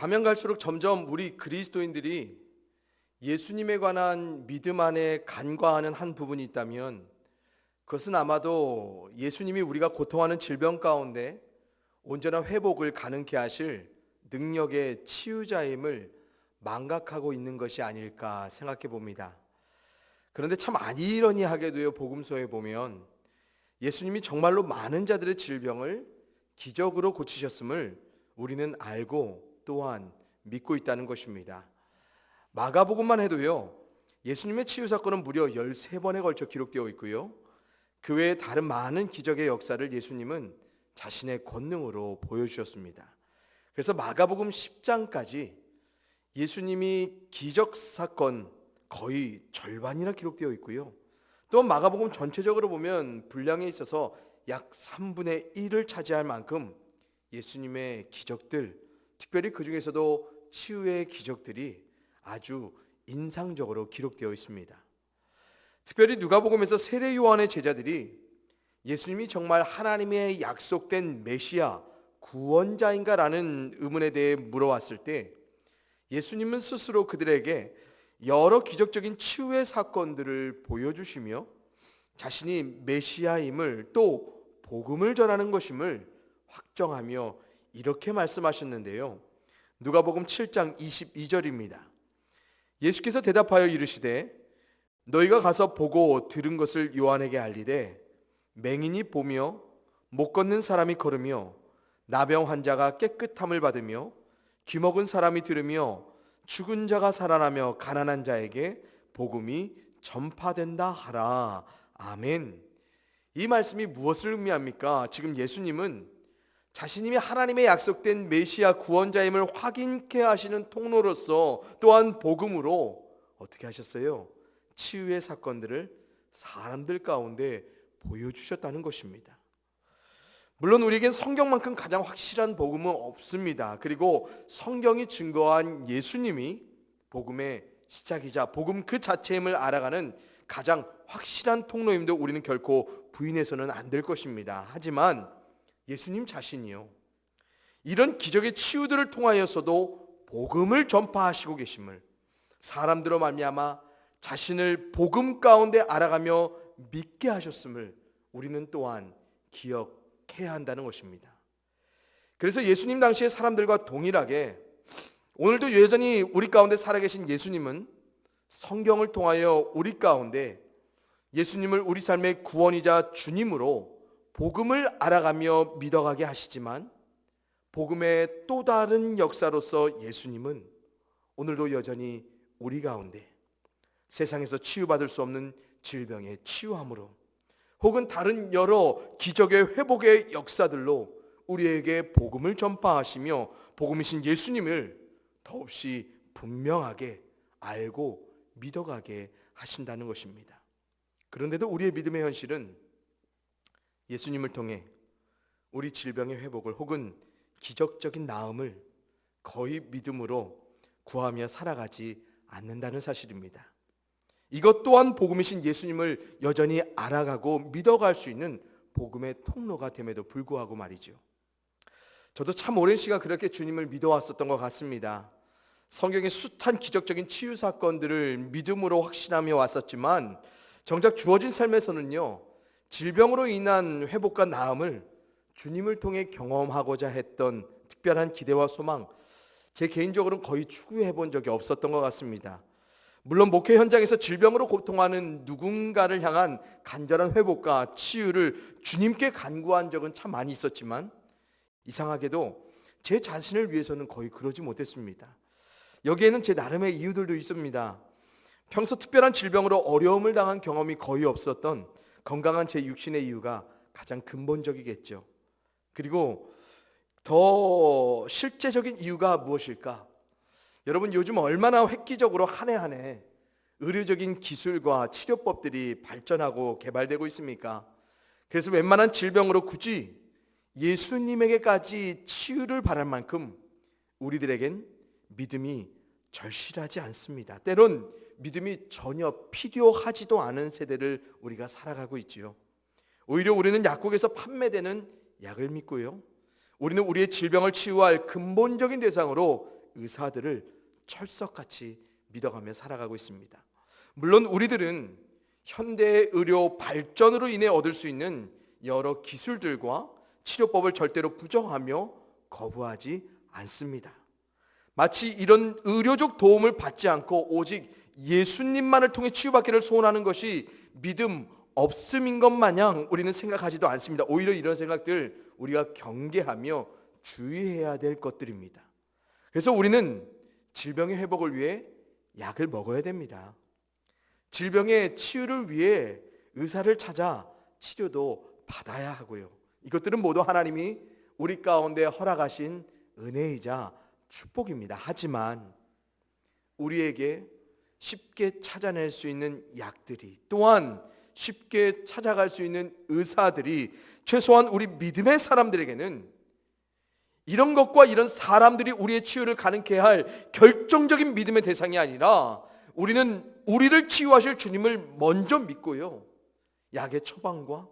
가면 갈수록 점점 우리 그리스도인들이 예수님에 관한 믿음 안에 간과하는 한 부분이 있다면 그것은 아마도 예수님이 우리가 고통하는 질병 가운데 온전한 회복을 가능케 하실 능력의 치유자임을 망각하고 있는 것이 아닐까 생각해 봅니다. 그런데 참 아이러니하게도요, 복음서에 보면 예수님이 정말로 많은 자들의 질병을 기적으로 고치셨음을 우리는 알고 또한 믿고 있다는 것입니다. 마가복음만 해도요. 예수님의 치유 사건은 무려 13번에 걸쳐 기록되어 있고요. 그 외에 다른 많은 기적의 역사를 예수님은 자신의 권능으로 보여주셨습니다. 그래서 마가복음 10장까지 예수님이 기적 사건 거의 절반이나 기록되어 있고요. 또 마가복음 전체적으로 보면 분량에 있어서 약 3분의 1을 차지할 만큼 예수님의 기적들, 특별히 그 중에서도 치유의 기적들이 아주 인상적으로 기록되어 있습니다. 특별히 누가복음에서 세례 요한의 제자들이 예수님이 정말 하나님의 약속된 메시아 구원자인가라는 의문에 대해 물어왔을 때 예수님은 스스로 그들에게 여러 기적적인 치유의 사건들을 보여주시며 자신이 메시아임을 또 복음을 전하는 것임을 확정하며 이렇게 말씀하셨는데요. 누가복음 7장 22절입니다. 예수께서 대답하여 이르시되 너희가 가서 보고 들은 것을 요한에게 알리되 맹인이 보며 못 걷는 사람이 걸으며 나병 환자가 깨끗함을 받으며 귀먹은 사람이 들으며 죽은 자가 살아나며 가난한 자에게 복음이 전파된다 하라. 아멘. 이 말씀이 무엇을 의미합니까? 지금 예수님은 자신이 하나님의 약속된 메시아 구원자임을 확인케 하시는 통로로서 또한 복음으로 어떻게 하셨어요? 치유의 사건들을 사람들 가운데 보여주셨다는 것입니다. 물론 우리에겐 성경만큼 가장 확실한 복음은 없습니다. 그리고 성경이 증거한 예수님이 복음의 시작이자 복음 그 자체임을 알아가는 가장 확실한 통로임도 우리는 결코 부인해서는 안 될 것입니다. 하지만 예수님 자신이요. 이런 기적의 치유들을 통하여서도 복음을 전파하시고 계심을 사람들로 말미암아 자신을 복음 가운데 알아가며 믿게 하셨음을 우리는 또한 기억해야 한다는 것입니다. 그래서 예수님 당시의 사람들과 동일하게 오늘도 여전히 우리 가운데 살아계신 예수님은 성경을 통하여 우리 가운데 예수님을 우리 삶의 구원이자 주님으로 복음을 알아가며 믿어가게 하시지만 복음의 또 다른 역사로서 예수님은 오늘도 여전히 우리 가운데 세상에서 치유받을 수 없는 질병의 치유함으로 혹은 다른 여러 기적의 회복의 역사들로 우리에게 복음을 전파하시며 복음이신 예수님을 더없이 분명하게 알고 믿어가게 하신다는 것입니다. 그런데도 우리의 믿음의 현실은 예수님을 통해 우리 질병의 회복을 혹은 기적적인 나음을 거의 믿음으로 구하며 살아가지 않는다는 사실입니다. 이것 또한 복음이신 예수님을 여전히 알아가고 믿어갈 수 있는 복음의 통로가 됨에도 불구하고 말이죠. 저도 참 오랜 시간 그렇게 주님을 믿어왔었던 것 같습니다. 성경의 숱한 기적적인 치유 사건들을 믿음으로 확신하며 왔었지만 정작 주어진 삶에서는요. 질병으로 인한 회복과 나음을 주님을 통해 경험하고자 했던 특별한 기대와 소망, 제 개인적으로는 거의 추구해 본 적이 없었던 것 같습니다. 물론 목회 현장에서 질병으로 고통하는 누군가를 향한 간절한 회복과 치유를 주님께 간구한 적은 참 많이 있었지만 이상하게도 제 자신을 위해서는 거의 그러지 못했습니다. 여기에는 제 나름의 이유들도 있습니다. 평소 특별한 질병으로 어려움을 당한 경험이 거의 없었던 건강한 제 육신의 이유가 가장 근본적이겠죠. 그리고 더 실제적인 이유가 무엇일까? 여러분 요즘 얼마나 획기적으로 한 해 한 해 의료적인 기술과 치료법들이 발전하고 개발되고 있습니까? 그래서 웬만한 질병으로 굳이 예수님에게까지 치유를 바랄 만큼 우리들에겐 믿음이 절실하지 않습니다. 때론 믿음이 전혀 필요하지도 않은 세대를 우리가 살아가고 있지요. 오히려 우리는 약국에서 판매되는 약을 믿고요. 우리는 우리의 질병을 치유할 근본적인 대상으로 의사들을 철석같이 믿어가며 살아가고 있습니다. 물론 우리들은 현대 의료 발전으로 인해 얻을 수 있는 여러 기술들과 치료법을 절대로 부정하며 거부하지 않습니다. 마치 이런 의료적 도움을 받지 않고 오직 예수님만을 통해 치유받기를 소원하는 것이 믿음 없음인 것 마냥 우리는 생각하지도 않습니다. 오히려 이런 생각들 우리가 경계하며 주의해야 될 것들입니다. 그래서 우리는 질병의 회복을 위해 약을 먹어야 됩니다. 질병의 치유를 위해 의사를 찾아 치료도 받아야 하고요. 이것들은 모두 하나님이 우리 가운데 허락하신 은혜이자 축복입니다. 하지만 우리에게 쉽게 찾아낼 수 있는 약들이 또한 쉽게 찾아갈 수 있는 의사들이 최소한 우리 믿음의 사람들에게는 이런 것과 이런 사람들이 우리의 치유를 가능케 할 결정적인 믿음의 대상이 아니라 우리는 우리를 치유하실 주님을 먼저 믿고요. 약의 처방과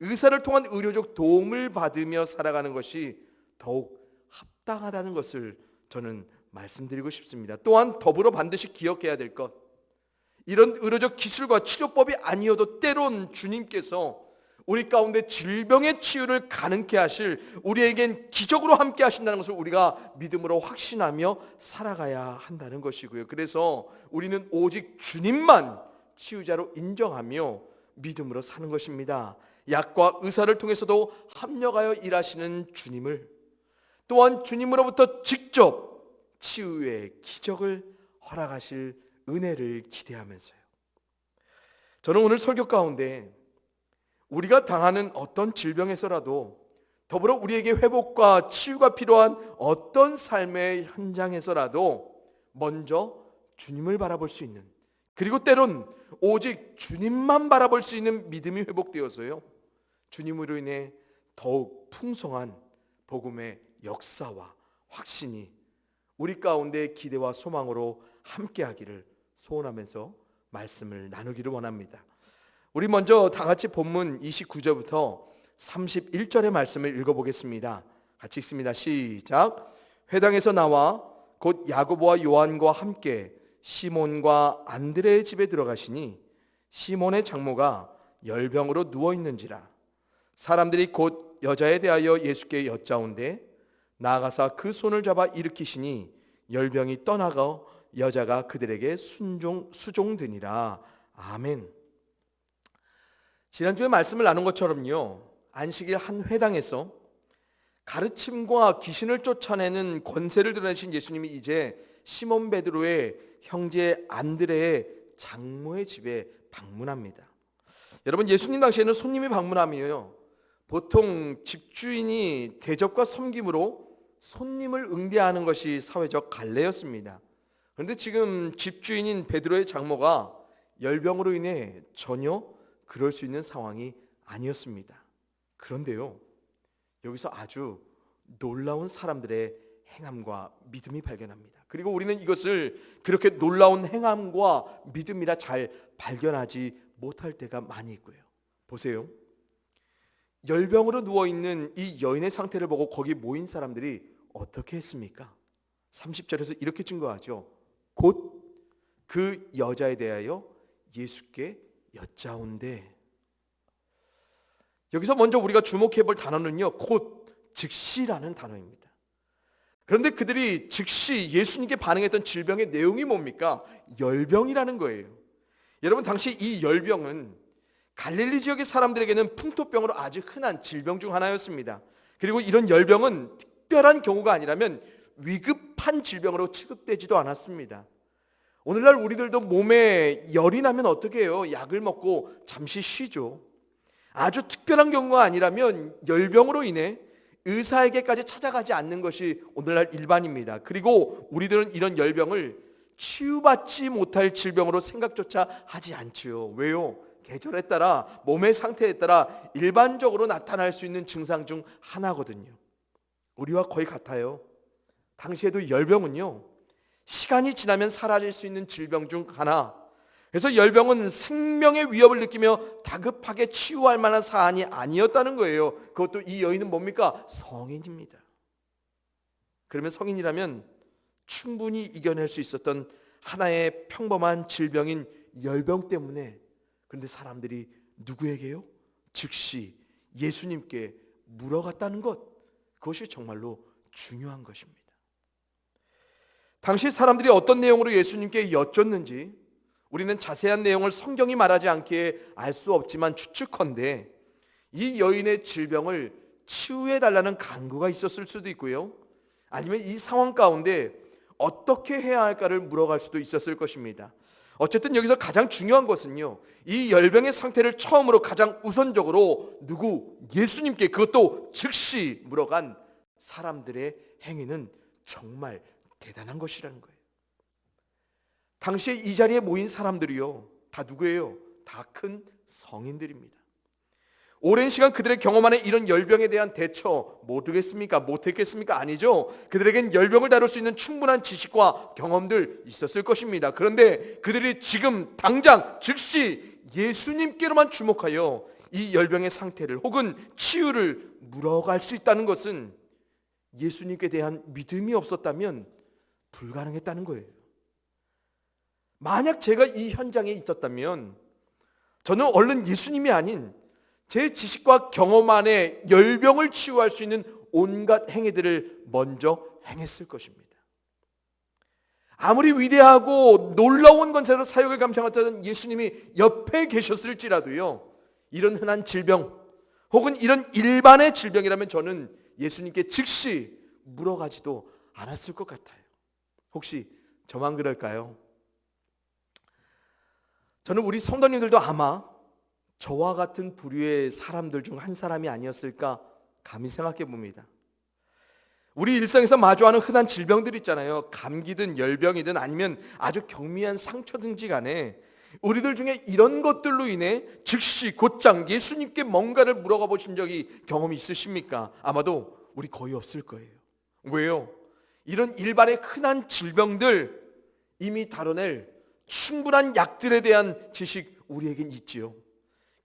의사를 통한 의료적 도움을 받으며 살아가는 것이 더욱 합당하다는 것을 저는 말씀드리고 싶습니다. 또한 더불어 반드시 기억해야 될 것. 이런 의료적 기술과 치료법이 아니어도 때론 주님께서 우리 가운데 질병의 치유를 가능케 하실 우리에겐 기적으로 함께 하신다는 것을 우리가 믿음으로 확신하며 살아가야 한다는 것이고요. 그래서 우리는 오직 주님만 치유자로 인정하며 믿음으로 사는 것입니다. 약과 의사를 통해서도 합력하여 일하시는 주님을 또한 주님으로부터 직접 치유의 기적을 허락하실 은혜를 기대하면서요. 저는 오늘 설교 가운데 우리가 당하는 어떤 질병에서라도 더불어 우리에게 회복과 치유가 필요한 어떤 삶의 현장에서라도 먼저 주님을 바라볼 수 있는 그리고 때론 오직 주님만 바라볼 수 있는 믿음이 회복되어서요. 주님으로 인해 더욱 풍성한 복음의 역사와 확신이 우리 가운데 기대와 소망으로 함께하기를 소원하면서 말씀을 나누기를 원합니다. 우리 먼저 다 같이 본문 29절부터 31절의 말씀을 읽어보겠습니다. 같이 읽습니다. 시작. 회당에서 나와 곧 야고보와 요한과 함께 시몬과 안드레의 집에 들어가시니 시몬의 장모가 열병으로 누워 있는지라 사람들이 곧 여자에 대하여 예수께 여짜온데 나아가사 그 손을 잡아 일으키시니 열병이 떠나가 여자가 그들에게 순종 수종되니라 아멘. 지난주에 말씀을 나눈 것처럼요. 안식일 한 회당에서 가르침과 귀신을 쫓아내는 권세를 드러내신 예수님이 이제 시몬 베드로의 형제 안드레의 장모의 집에 방문합니다. 여러분 예수님 당시에는 손님이 방문하면요. 보통 집주인이 대접과 섬김으로 손님을 응대하는 것이 사회적 관례였습니다. 그런데 지금 집주인인 베드로의 장모가 열병으로 인해 전혀 그럴 수 있는 상황이 아니었습니다. 그런데요. 여기서 아주 놀라운 사람들의 행함과 믿음이 발견합니다. 그리고 우리는 이것을 그렇게 놀라운 행함과 믿음이라 잘 발견하지 못할 때가 많이 있고요. 보세요. 열병으로 누워 있는 이 여인의 상태를 보고 거기 모인 사람들이 어떻게 했습니까? 30절에서 이렇게 증거하죠. 곧 그 여자에 대하여 예수께 여짜온데 여기서 먼저 우리가 주목해 볼 단어는요. 곧 즉시라는 단어입니다. 그런데 그들이 즉시 예수님께 반응했던 질병의 내용이 뭡니까? 열병이라는 거예요. 여러분 당시 이 열병은 갈릴리 지역의 사람들에게는 풍토병으로 아주 흔한 질병 중 하나였습니다. 그리고 이런 열병은 특별한 경우가 아니라면 위급한 질병으로 취급되지도 않았습니다. 오늘날 우리들도 몸에 열이 나면 어떻게 해요? 약을 먹고 잠시 쉬죠. 아주 특별한 경우가 아니라면 열병으로 인해 의사에게까지 찾아가지 않는 것이 오늘날 일반입니다. 그리고 우리들은 이런 열병을 치유받지 못할 질병으로 생각조차 하지 않지요. 왜요? 계절에 따라 몸의 상태에 따라 일반적으로 나타날 수 있는 증상 중 하나거든요. 우리와 거의 같아요. 당시에도 열병은요. 시간이 지나면 사라질 수 있는 질병 중 하나. 그래서 열병은 생명의 위협을 느끼며 다급하게 치유할 만한 사안이 아니었다는 거예요. 그것도 이 여인은 뭡니까? 성인입니다. 그러면 성인이라면 충분히 이겨낼 수 있었던 하나의 평범한 질병인 열병 때문에 그런데 사람들이 누구에게요? 즉시 예수님께 물어갔다는 것 그것이 정말로 중요한 것입니다. 당시 사람들이 어떤 내용으로 예수님께 여쭙는지 우리는 자세한 내용을 성경이 말하지 않기에 알 수 없지만 추측컨대 이 여인의 질병을 치유해 달라는 간구가 있었을 수도 있고요. 아니면 이 상황 가운데 어떻게 해야 할까를 물어갈 수도 있었을 것입니다. 어쨌든 여기서 가장 중요한 것은요. 이 열병의 상태를 처음으로 가장 우선적으로 누구 예수님께 그것도 즉시 물어간 사람들의 행위는 정말 대단한 것이라는 거예요. 당시에 이 자리에 모인 사람들이요. 다 누구예요? 다 큰 성인들입니다. 오랜 시간 그들의 경험 안에 이런 열병에 대한 대처 못 하겠습니까? 못 했겠습니까? 아니죠. 그들에겐 열병을 다룰 수 있는 충분한 지식과 경험들 있었을 것입니다. 그런데 그들이 지금 당장 즉시 예수님께로만 주목하여 이 열병의 상태를 혹은 치유를 물어갈 수 있다는 것은 예수님께 대한 믿음이 없었다면 불가능했다는 거예요. 만약 제가 이 현장에 있었다면 저는 얼른 예수님이 아닌 제 지식과 경험 안에 열병을 치유할 수 있는 온갖 행위들을 먼저 행했을 것입니다. 아무리 위대하고 놀라운 권세로 사역을 감당했던 예수님이 옆에 계셨을지라도요, 이런 흔한 질병 혹은 이런 일반의 질병이라면 저는 예수님께 즉시 물어가지도 않았을 것 같아요. 혹시 저만 그럴까요? 저는 우리 성도님들도 아마 저와 같은 부류의 사람들 중 한 사람이 아니었을까 감히 생각해 봅니다. 우리 일상에서 마주하는 흔한 질병들 있잖아요. 감기든 열병이든 아니면 아주 경미한 상처든지 간에 우리들 중에 이런 것들로 인해 즉시 곧장 예수님께 뭔가를 물어가 보신 적이 경험이 있으십니까? 아마도 우리 거의 없을 거예요. 왜요? 이런 일반의 흔한 질병들 이미 다뤄낼 충분한 약들에 대한 지식 우리에겐 있지요.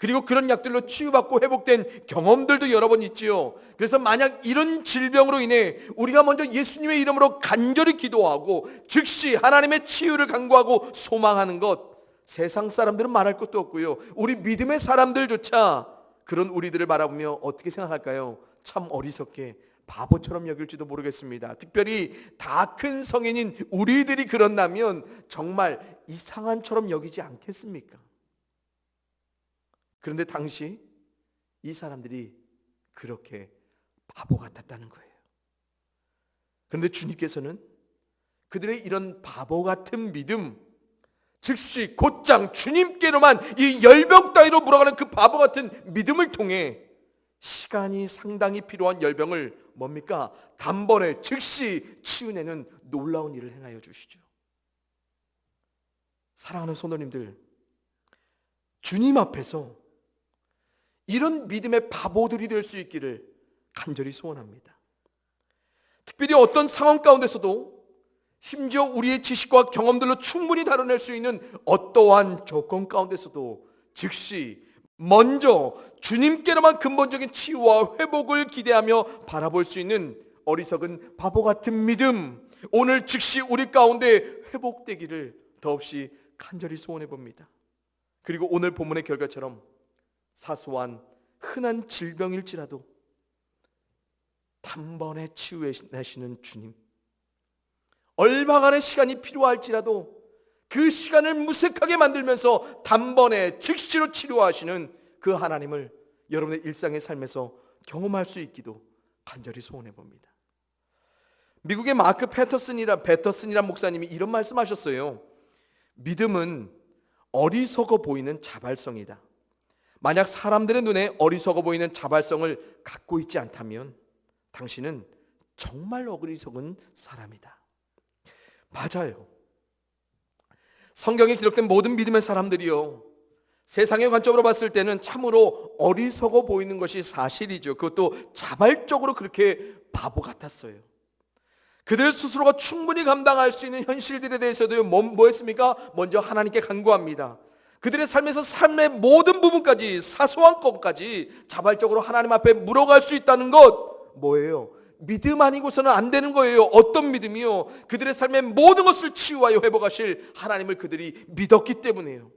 그리고 그런 약들로 치유받고 회복된 경험들도 여러 번 있지요. 그래서 만약 이런 질병으로 인해 우리가 먼저 예수님의 이름으로 간절히 기도하고 즉시 하나님의 치유를 간구하고 소망하는 것 세상 사람들은 말할 것도 없고요. 우리 믿음의 사람들조차 그런 우리들을 바라보며 어떻게 생각할까요? 참 어리석게 바보처럼 여길지도 모르겠습니다. 특별히 다 큰 성인인 우리들이 그런다면 정말 이상한처럼 여기지 않겠습니까? 그런데 당시 이 사람들이 그렇게 바보 같았다는 거예요. 그런데 주님께서는 그들의 이런 바보 같은 믿음, 즉시 곧장 주님께로만 이 열병 따위로 물어가는 그 바보 같은 믿음을 통해 시간이 상당히 필요한 열병을 뭡니까? 단번에 즉시 치유내는 놀라운 일을 행하여 주시죠. 사랑하는 손님들, 주님 앞에서 이런 믿음의 바보들이 될 수 있기를 간절히 소원합니다. 특별히 어떤 상황 가운데서도 심지어 우리의 지식과 경험들로 충분히 다뤄낼 수 있는 어떠한 조건 가운데서도 즉시 먼저 주님께로만 근본적인 치유와 회복을 기대하며 바라볼 수 있는 어리석은 바보 같은 믿음 오늘 즉시 우리 가운데 회복되기를 더없이 간절히 소원해 봅니다. 그리고 오늘 본문의 결과처럼 사소한 흔한 질병일지라도 단번에 치유해내시는 주님. 얼마간의 시간이 필요할지라도 그 시간을 무색하게 만들면서 단번에 즉시로 치료하시는 그 하나님을 여러분의 일상의 삶에서 경험할 수 있기도 간절히 소원해 봅니다. 미국의 마크 패터슨이라 패터슨이란 목사님이 이런 말씀하셨어요. 믿음은 어리석어 보이는 자발성이다. 만약 사람들의 눈에 어리석어 보이는 자발성을 갖고 있지 않다면 당신은 정말 어리석은 사람이다. 맞아요. 성경에 기록된 모든 믿음의 사람들이요. 세상의 관점으로 봤을 때는 참으로 어리석어 보이는 것이 사실이죠. 그것도 자발적으로 그렇게 바보 같았어요. 그들 스스로가 충분히 감당할 수 있는 현실들에 대해서도 뭐, 뭐 했습니까? 먼저 하나님께 간구합니다. 그들의 삶에서 삶의 모든 부분까지 사소한 것까지 자발적으로 하나님 앞에 물어갈 수 있다는 것 뭐예요? 믿음 아니고서는 안 되는 거예요. 어떤 믿음이요? 그들의 삶의 모든 것을 치유하여 회복하실 하나님을 그들이 믿었기 때문에요.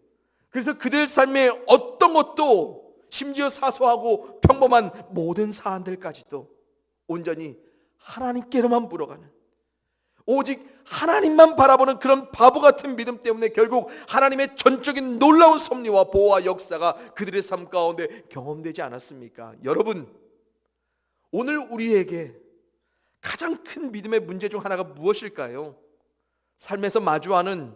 그래서 그들 삶의 어떤 것도 심지어 사소하고 평범한 모든 사안들까지도 온전히 하나님께로만 물어가는 오직 하나님만 바라보는 그런 바보 같은 믿음 때문에 결국 하나님의 전적인 놀라운 섭리와 보호와 역사가 그들의 삶 가운데 경험되지 않았습니까? 여러분, 오늘 우리에게 가장 큰 믿음의 문제 중 하나가 무엇일까요? 삶에서 마주하는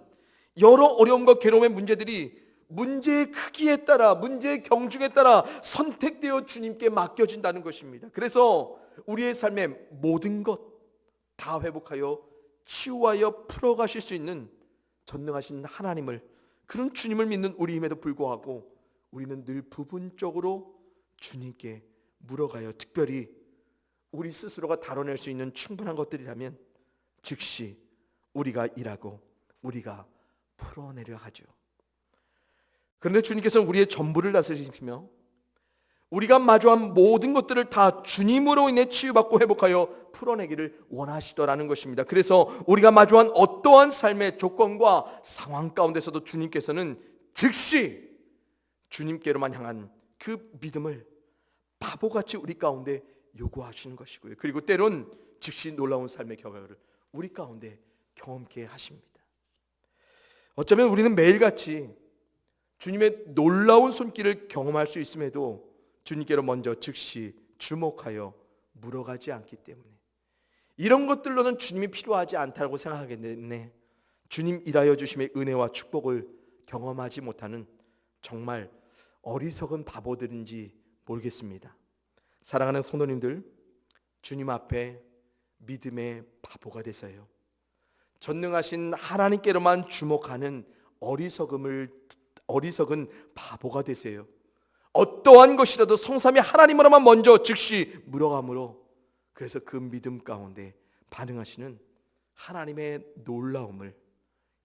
여러 어려움과 괴로움의 문제들이 문제의 크기에 따라, 문제의 경중에 따라 선택되어 주님께 맡겨진다는 것입니다. 그래서 우리의 삶의 모든 것 다 회복하여 치유하여 풀어가실 수 있는 전능하신 하나님을 그런 주님을 믿는 우리임에도 불구하고 우리는 늘 부분적으로 주님께 물어가요. 특별히 우리 스스로가 다뤄낼 수 있는 충분한 것들이라면 즉시 우리가 일하고 우리가 풀어내려 하죠. 그런데 주님께서는 우리의 전부를 다스리시며 우리가 마주한 모든 것들을 다 주님으로 인해 치유받고 회복하여 풀어내기를 원하시더라는 것입니다. 그래서 우리가 마주한 어떠한 삶의 조건과 상황 가운데서도 주님께서는 즉시 주님께로만 향한 그 믿음을 바보같이 우리 가운데 요구하시는 것이고요. 그리고 때론 즉시 놀라운 삶의 결과를 우리 가운데 경험케 하십니다. 어쩌면 우리는 매일같이 주님의 놀라운 손길을 경험할 수 있음에도 주님께로 먼저 즉시 주목하여 물어가지 않기 때문에 이런 것들로는 주님이 필요하지 않다고 생각하기 때문에 주님 일하여 주심의 은혜와 축복을 경험하지 못하는 정말 어리석은 바보들인지 모르겠습니다. 사랑하는 성도님들, 주님 앞에 믿음의 바보가 되세요. 전능하신 하나님께로만 주목하는 어리석음을 어리석은 바보가 되세요. 어떠한 것이라도 성삼이 하나님으로만 먼저 즉시 물어감으로 그래서 그 믿음 가운데 반응하시는 하나님의 놀라움을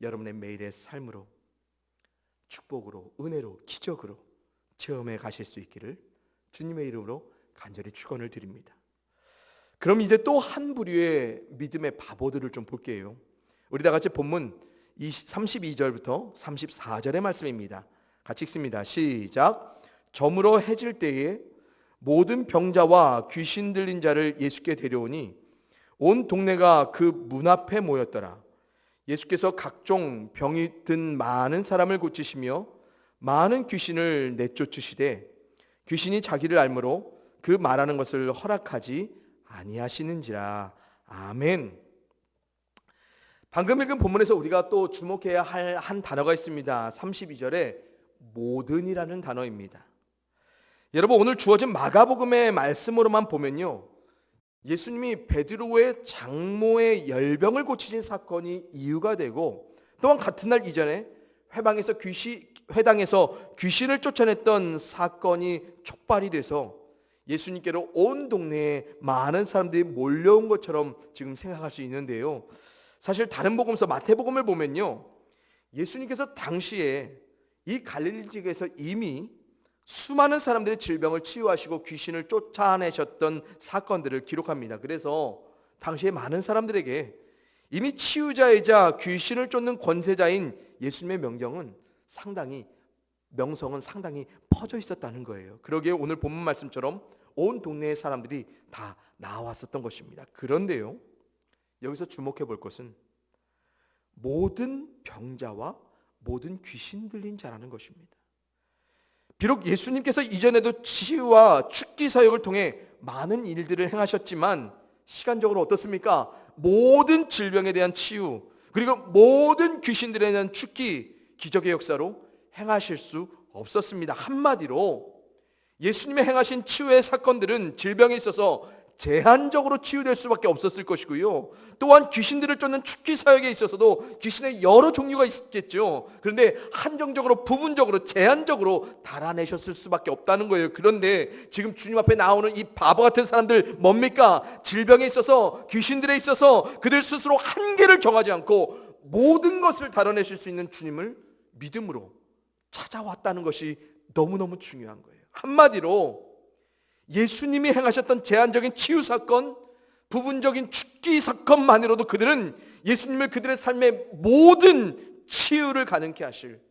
여러분의 매일의 삶으로 축복으로 은혜로 기적으로 체험해 가실 수 있기를 주님의 이름으로 간절히 축원을 드립니다. 그럼 이제 또 한 부류의 믿음의 바보들을 좀 볼게요. 우리 다 같이 본문 32절부터 34절의 말씀입니다. 같이 읽습니다. 시작. 점으로 해질 때에 모든 병자와 귀신 들린 자를 예수께 데려오니 온 동네가 그 문 앞에 모였더라. 예수께서 각종 병이 든 많은 사람을 고치시며 많은 귀신을 내쫓으시되 귀신이 자기를 알므로 그 말하는 것을 허락하지 아니하시는지라. 아멘. 방금 읽은 본문에서 우리가 또 주목해야 할 한 단어가 있습니다. 32절에 모든이라는 단어입니다. 여러분 오늘 주어진 마가복음의 말씀으로만 보면요. 예수님이 베드로의 장모의 열병을 고치신 사건이 이유가 되고 또한 같은 날 이전에 회방에서 귀신 회당에서 귀신을 쫓아냈던 사건이 촉발이 돼서 예수님께로 온 동네에 많은 사람들이 몰려온 것처럼 지금 생각할 수 있는데요. 사실 다른 복음서 마태복음을 보면요. 예수님께서 당시에 이 갈릴리 지역에서 이미 수많은 사람들의 질병을 치유하시고 귀신을 쫓아내셨던 사건들을 기록합니다. 그래서 당시에 많은 사람들에게 이미 치유자이자 귀신을 쫓는 권세자인 예수님의 명령은 상당히 명성은 상당히 퍼져 있었다는 거예요. 그러기에 오늘 본문 말씀처럼 온 동네의 사람들이 다 나왔었던 것입니다. 그런데요. 여기서 주목해 볼 것은 모든 병자와 모든 귀신 들린 자라는 것입니다. 비록 예수님께서 이전에도 치유와 축기 사역을 통해 많은 일들을 행하셨지만 시간적으로 어떻습니까? 모든 질병에 대한 치유 그리고 모든 귀신들에 대한 축기 기적의 역사로 행하실 수 없었습니다. 한마디로 예수님의 행하신 치유의 사건들은 질병에 있어서 제한적으로 치유될 수밖에 없었을 것이고요. 또한 귀신들을 쫓는 축기 사역에 있어서도 귀신의 여러 종류가 있겠죠. 그런데 한정적으로 부분적으로 제한적으로 달아내셨을 수밖에 없다는 거예요. 그런데 지금 주님 앞에 나오는 이 바보 같은 사람들 뭡니까? 질병에 있어서 귀신들에 있어서 그들 스스로 한계를 정하지 않고 모든 것을 달아내실 수 있는 주님을 믿음으로 찾아왔다는 것이 너무너무 중요한 거예요. 한마디로 예수님이 행하셨던 제한적인 치유 사건, 부분적인 죽기 사건만으로도 그들은 예수님을 그들의 삶의 모든 치유를 가능케 하실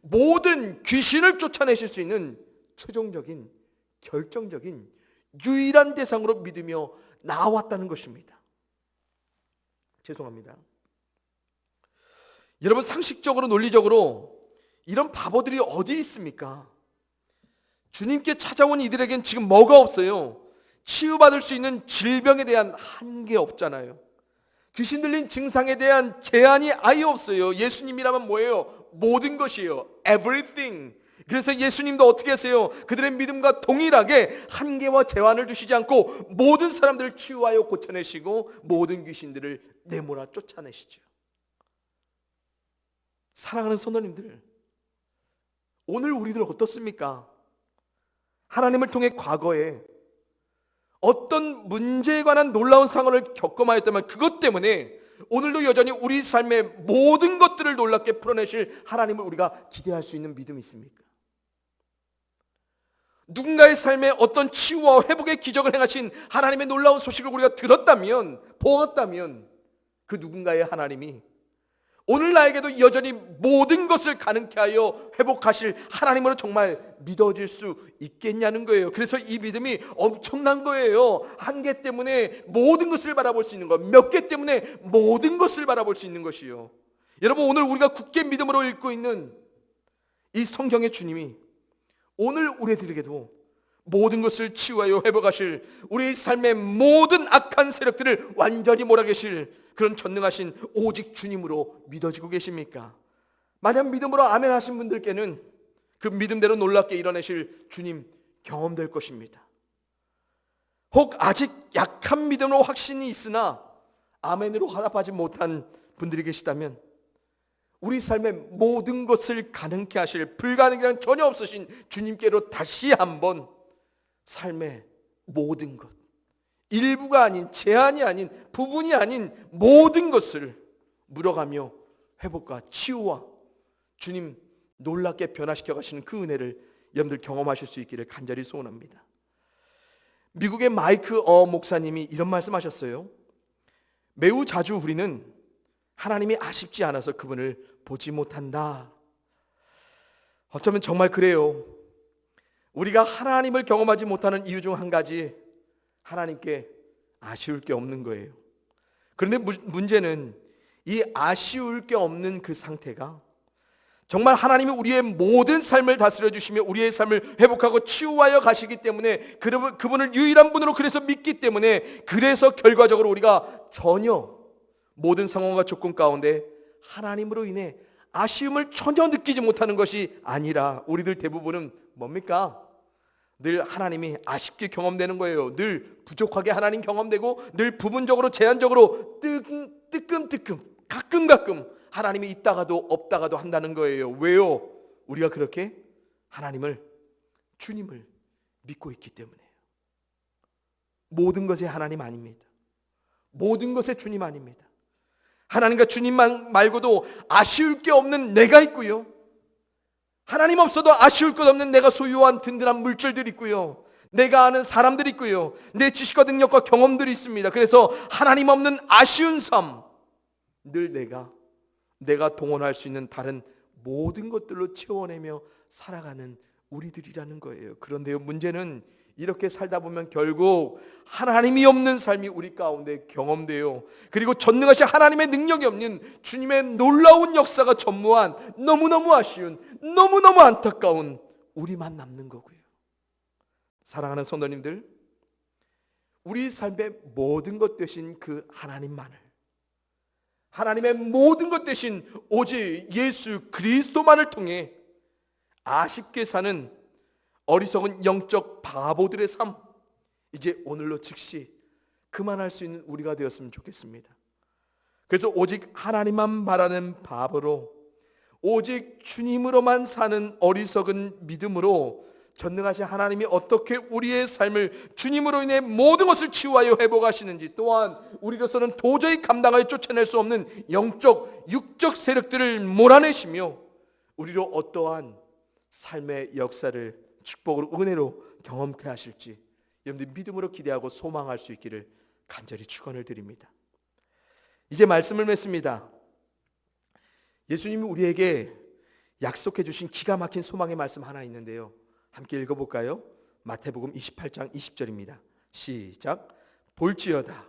모든 귀신을 쫓아내실 수 있는 최종적인 결정적인 유일한 대상으로 믿으며 나왔다는 것입니다. 죄송합니다. 여러분 상식적으로 논리적으로 이런 바보들이 어디 있습니까? 주님께 찾아온 이들에겐 지금 뭐가 없어요? 치유받을 수 있는 질병에 대한 한계 없잖아요. 귀신 들린 증상에 대한 제한이 아예 없어요. 예수님이라면 뭐예요? 모든 것이에요. Everything. 그래서 예수님도 어떻게 하세요? 그들의 믿음과 동일하게 한계와 제한을 두시지 않고 모든 사람들을 치유하여 고쳐내시고 모든 귀신들을 내몰아 쫓아내시죠. 사랑하는 성도님들, 오늘 우리들 어떻습니까? 하나님을 통해 과거에 어떤 문제에 관한 놀라운 상황을 겪음하였다면 그것 때문에 오늘도 여전히 우리 삶의 모든 것들을 놀랍게 풀어내실 하나님을 우리가 기대할 수 있는 믿음이 있습니까? 누군가의 삶에 어떤 치유와 회복의 기적을 행하신 하나님의 놀라운 소식을 우리가 들었다면, 보았다면 그 누군가의 하나님이 오늘 나에게도 여전히 모든 것을 가능케 하여 회복하실 하나님으로 정말 믿어질 수 있겠냐는 거예요. 그래서 이 믿음이 엄청난 거예요. 한 개 때문에 모든 것을 바라볼 수 있는 것, 몇 개 때문에 모든 것을 바라볼 수 있는 것이요. 여러분 오늘 우리가 굳게 믿음으로 읽고 있는 이 성경의 주님이 오늘 우리들에게도 모든 것을 치유하여 회복하실 우리 삶의 모든 악한 세력들을 완전히 몰아계실 그런 전능하신 오직 주님으로 믿어지고 계십니까? 만약 믿음으로 아멘 하신 분들께는 그 믿음대로 놀랍게 일어내실 주님 경험될 것입니다. 혹 아직 약한 믿음으로 확신이 있으나 아멘으로 화답하지 못한 분들이 계시다면 우리 삶의 모든 것을 가능케 하실 불가능이란 전혀 없으신 주님께로 다시 한번 삶의 모든 것 일부가 아닌 제한이 아닌 부분이 아닌 모든 것을 물어가며 회복과 치유와 주님 놀랍게 변화시켜 가시는 그 은혜를 여러분들 경험하실 수 있기를 간절히 소원합니다. 미국의 마이크 어 목사님이 이런 말씀하셨어요. 매우 자주 우리는 하나님이 아쉽지 않아서 그분을 보지 못한다. 어쩌면 정말 그래요. 우리가 하나님을 경험하지 못하는 이유 중 한 가지 하나님께 아쉬울 게 없는 거예요. 그런데 문제는 이 아쉬울 게 없는 그 상태가 정말 하나님이 우리의 모든 삶을 다스려 주시며 우리의 삶을 회복하고 치유하여 가시기 때문에 그분을 유일한 분으로 그래서 믿기 때문에 그래서 결과적으로 우리가 전혀 모든 상황과 조건 가운데 하나님으로 인해 아쉬움을 전혀 느끼지 못하는 것이 아니라 우리들 대부분은 뭡니까? 늘 하나님이 아쉽게 경험되는 거예요. 늘 부족하게 하나님 경험되고 늘 부분적으로 제한적으로 뜨끔 뜨끔 가끔 가끔 하나님이 있다가도 없다가도 한다는 거예요. 왜요? 우리가 그렇게 하나님을 주님을 믿고 있기 때문에요. 모든 것의 하나님 아닙니다. 모든 것의 주님 아닙니다. 하나님과 주님만 말고도 아쉬울 게 없는 내가 있고요. 하나님 없어도 아쉬울 것 없는 내가 소유한 든든한 물질들이 있고요. 내가 아는 사람들이 있고요. 내 지식과 능력과 경험들이 있습니다. 그래서 하나님 없는 아쉬운 삶, 늘 내가, 내가 동원할 수 있는 다른 모든 것들로 채워내며 살아가는 우리들이라는 거예요. 그런데요, 문제는 이렇게 살다 보면 결국 하나님이 없는 삶이 우리 가운데 경험돼요. 그리고 전능하신 하나님의 능력이 없는 주님의 놀라운 역사가 전무한 너무너무 아쉬운 너무너무 안타까운 우리만 남는 거고요. 사랑하는 성도님들, 우리 삶의 모든 것 대신 그 하나님만을 하나님의 모든 것 대신 오직 예수 그리스도만을 통해 아쉽게 사는 어리석은 영적 바보들의 삶 이제 오늘로 즉시 그만할 수 있는 우리가 되었으면 좋겠습니다. 그래서 오직 하나님만 바라는 바보로 오직 주님으로만 사는 어리석은 믿음으로 전능하신 하나님이 어떻게 우리의 삶을 주님으로 인해 모든 것을 치유하여 회복하시는지 또한 우리로서는 도저히 감당하여 쫓아낼 수 없는 영적 육적 세력들을 몰아내시며 우리로 어떠한 삶의 역사를 축복으로 은혜로 경험케 하실지 여러분들 믿음으로 기대하고 소망할 수 있기를 간절히 축원을 드립니다. 이제 말씀을 맺습니다. 예수님이 우리에게 약속해 주신 기가 막힌 소망의 말씀 하나 있는데요. 함께 읽어 볼까요? 마태복음 28장 20절입니다. 시작. 볼지어다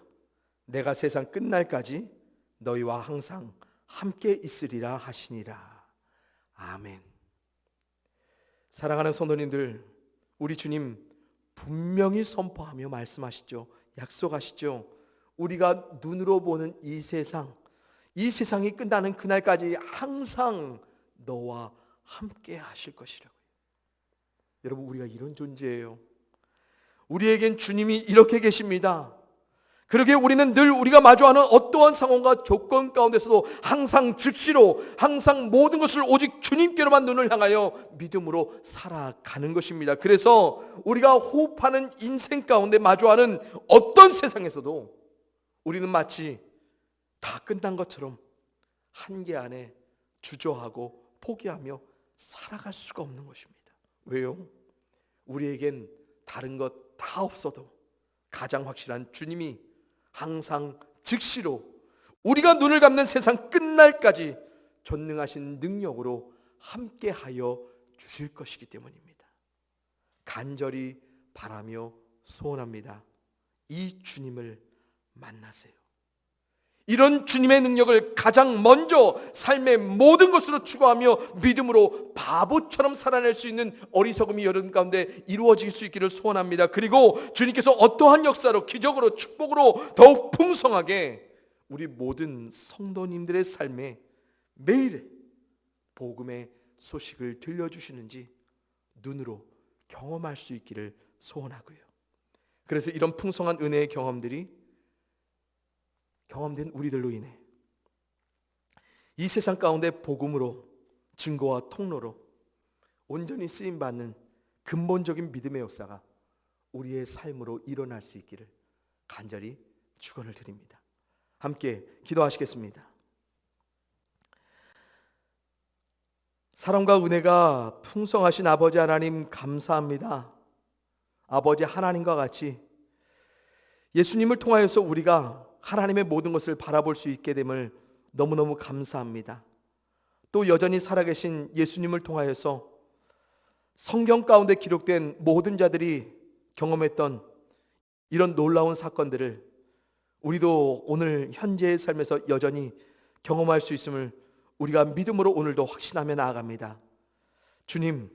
내가 세상 끝날까지 너희와 항상 함께 있으리라 하시니라. 아멘. 사랑하는 성도님들, 우리 주님 분명히 선포하며 말씀하시죠. 약속하시죠. 우리가 눈으로 보는 이 세상, 이 세상이 끝나는 그날까지 항상 너와 함께 하실 것이라고요. 여러분, 우리가 이런 존재예요. 우리에겐 주님이 이렇게 계십니다. 그러게 우리는 늘 우리가 마주하는 어떠한 상황과 조건 가운데서도 항상 즉시로 항상 모든 것을 오직 주님께로만 눈을 향하여 믿음으로 살아가는 것입니다. 그래서 우리가 호흡하는 인생 가운데 마주하는 어떤 세상에서도 우리는 마치 다 끝난 것처럼 한계 안에 주저하고 포기하며 살아갈 수가 없는 것입니다. 왜요? 우리에겐 다른 것 다 없어도 가장 확실한 주님이 항상 즉시로 우리가 눈을 감는 세상 끝날까지 전능하신 능력으로 함께하여 주실 것이기 때문입니다. 간절히 바라며 소원합니다. 이 주님을 만나세요. 이런 주님의 능력을 가장 먼저 삶의 모든 것으로 추구하며 믿음으로 바보처럼 살아낼 수 있는 어리석음이 여러분 가운데 이루어질 수 있기를 소원합니다. 그리고 주님께서 어떠한 역사로 기적으로 축복으로 더욱 풍성하게 우리 모든 성도님들의 삶에 매일 복음의 소식을 들려주시는지 눈으로 경험할 수 있기를 소원하고요. 그래서 이런 풍성한 은혜의 경험들이 경험된 우리들로 인해 이 세상 가운데 복음으로 증거와 통로로 온전히 쓰임 받는 근본적인 믿음의 역사가 우리의 삶으로 일어날 수 있기를 간절히 축원을 드립니다. 함께 기도하시겠습니다. 사랑과 은혜가 풍성하신 아버지 하나님 감사합니다. 아버지 하나님과 같이 예수님을 통하여서 우리가 하나님의 모든 것을 바라볼 수 있게 됨을 너무너무 감사합니다. 또 여전히 살아계신 예수님을 통하여서 성경 가운데 기록된 모든 자들이 경험했던 이런 놀라운 사건들을 우리도 오늘 현재의 삶에서 여전히 경험할 수 있음을 우리가 믿음으로 오늘도 확신하며 나아갑니다. 주님,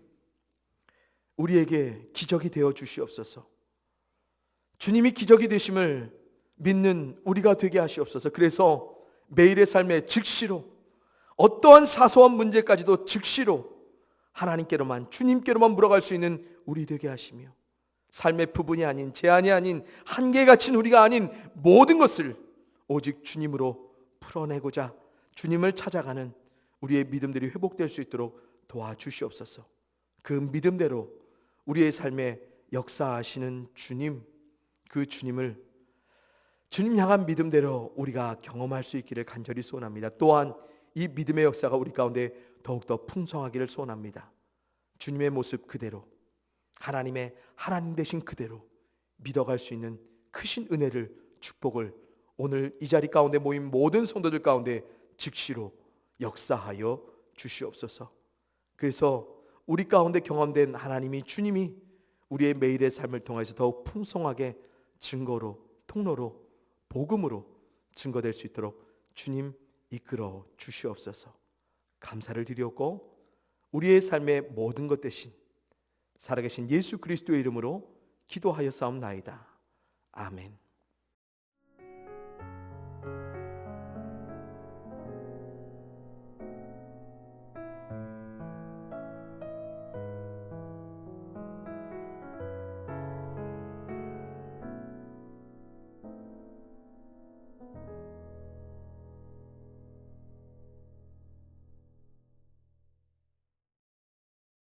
우리에게 기적이 되어 주시옵소서. 주님이 기적이 되심을 믿는 우리가 되게 하시옵소서. 그래서 매일의 삶에 즉시로 어떠한 사소한 문제까지도 즉시로 하나님께로만 주님께로만 물어갈 수 있는 우리 되게 하시며 삶의 부분이 아닌 제한이 아닌 한계가 친 우리가 아닌 모든 것을 오직 주님으로 풀어내고자 주님을 찾아가는 우리의 믿음들이 회복될 수 있도록 도와주시옵소서. 그 믿음대로 우리의 삶에 역사하시는 주님, 그 주님을 주님 향한 믿음대로 우리가 경험할 수 있기를 간절히 소원합니다. 또한 이 믿음의 역사가 우리 가운데 더욱더 풍성하기를 소원합니다. 주님의 모습 그대로 하나님의 하나님 되신 그대로 믿어갈 수 있는 크신 은혜를 축복을 오늘 이 자리 가운데 모인 모든 성도들 가운데 즉시로 역사하여 주시옵소서. 그래서 우리 가운데 경험된 하나님이 주님이 우리의 매일의 삶을 통해서 더욱 풍성하게 증거로 통로로 복음으로 증거될 수 있도록 주님 이끌어 주시옵소서. 감사를 드렸고 우리의 삶의 모든 것 대신 살아계신 예수 그리스도의 이름으로 기도하여 싸움나이다. 아멘.